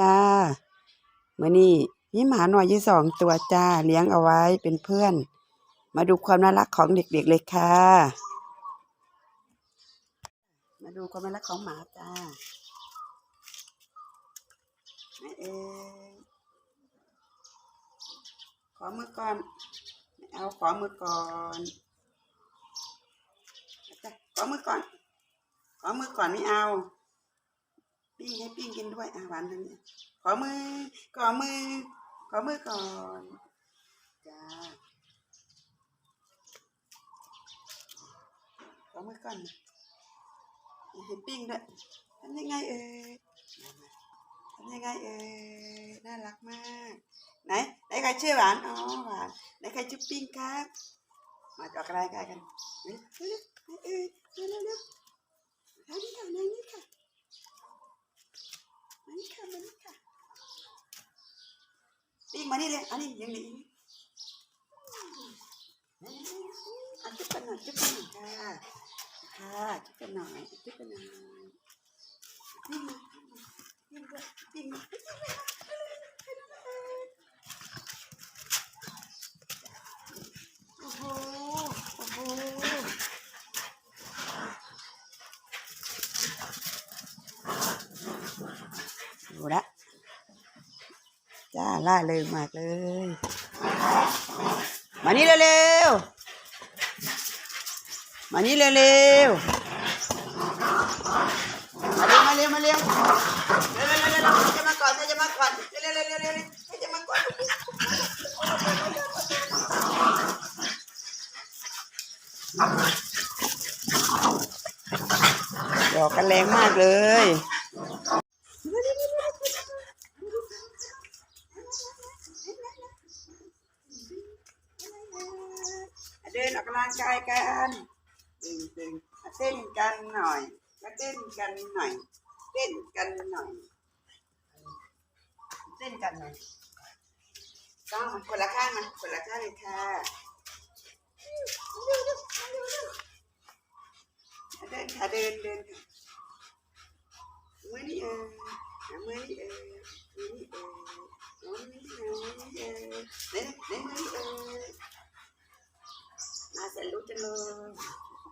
จ้าเมื่อนี้มีหมาหน่อยยี่สองตัวจ้า เลี้ยงเอาไว้เป็นเพื่อน มาดูความน่ารักของเด็กๆเลยค่ะ มาดูความน่ารักของหมาจ้าไหนเอขอมือก่อนเอาขอมือก่อนจ้ะขอมือก่อน ขอมือก่อนไม่เอา ปิ้งให้ปิ้งกินด้วยอะหวานทางนี้ขอมือขอมือขอมือก่อนจ้าขอมือก่อนเห็นปิ้งด้วยทำยังไงเอ่ยทำยังไงเอ่ยน่ารักมากไหนไหนใครชื่อหวานอ๋อหวานไหนใครชื่อปิ้งครับมาจอกรายการกันเร็วเร็วเร็วเร็วเร็วเร็วทางนี้ค่ะทางนี้ค่ะ มานี่ค่ะมานี่ค่ะปิ้งมานี่เลยอันนี้ยังดีอันจุ๊บกันหน่อยจุ๊บกันหน่อยค่ะค่ะจุ๊บกันหน่อยจุ๊บกันหน่อยปิ้งมาปิ้งมาปิ้งมาปิ้งมาโอ้โหโอ้โห ดูละ จ้าล่าเลยมากเลย มานี่เร็วๆ มานี่เร็วๆ มาเร็วมาเร็วมาเร็วเร็วเร็วเร็วเร็วใครจะมาก่อนจะมาก่อนเร็วเร็วเร็วเร็วเร็วใครจะมาก่อนดอกกันแรงมากเลย เดินออ กกำลังกายกันตึงตึงเต้นกันหน่อยมาเต้นกันหน่อย เต้นกันหน่อย เต้นกันหน่อยต้องมาคนละข้างมาคนละข้างเลยค่ะเดินค่ะเดินเดินค่ะมือนี่เออมือนี่เออมือนี่เออมือนี่เออมือนี่เออไหนไหนมือนี่เออ มา เสร็จรู้จังเลย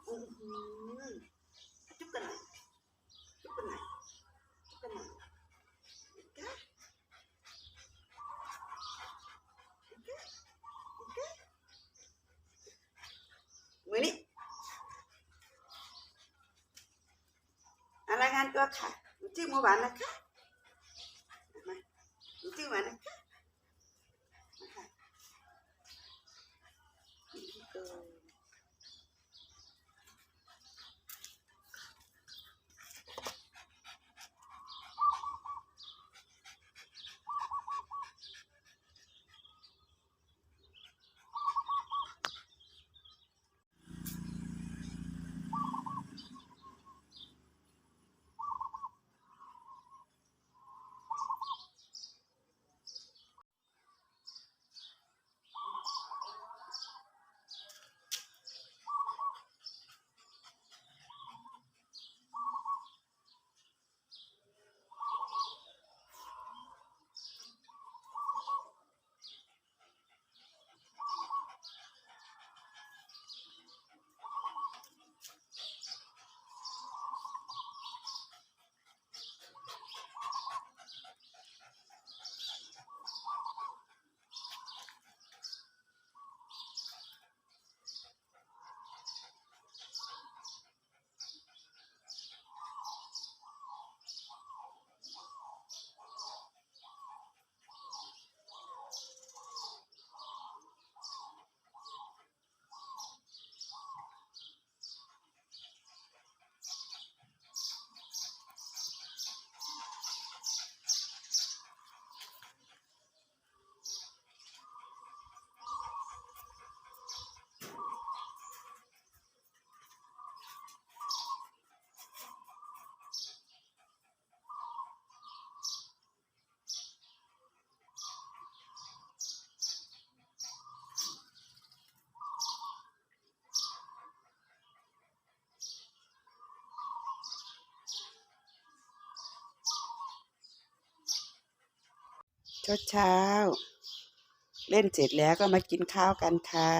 อื้อหือจุ๊บกันหน่อยจุ๊บกันหน่อยจุ๊บกันหน่อยจ้ะมือนี้อะไรายงานตัวค่ะหนูชื่อหมูหวานนะคะ เช้าเช้า เล่นเสร็จแล้วก็มากินข้าวกันค่ะ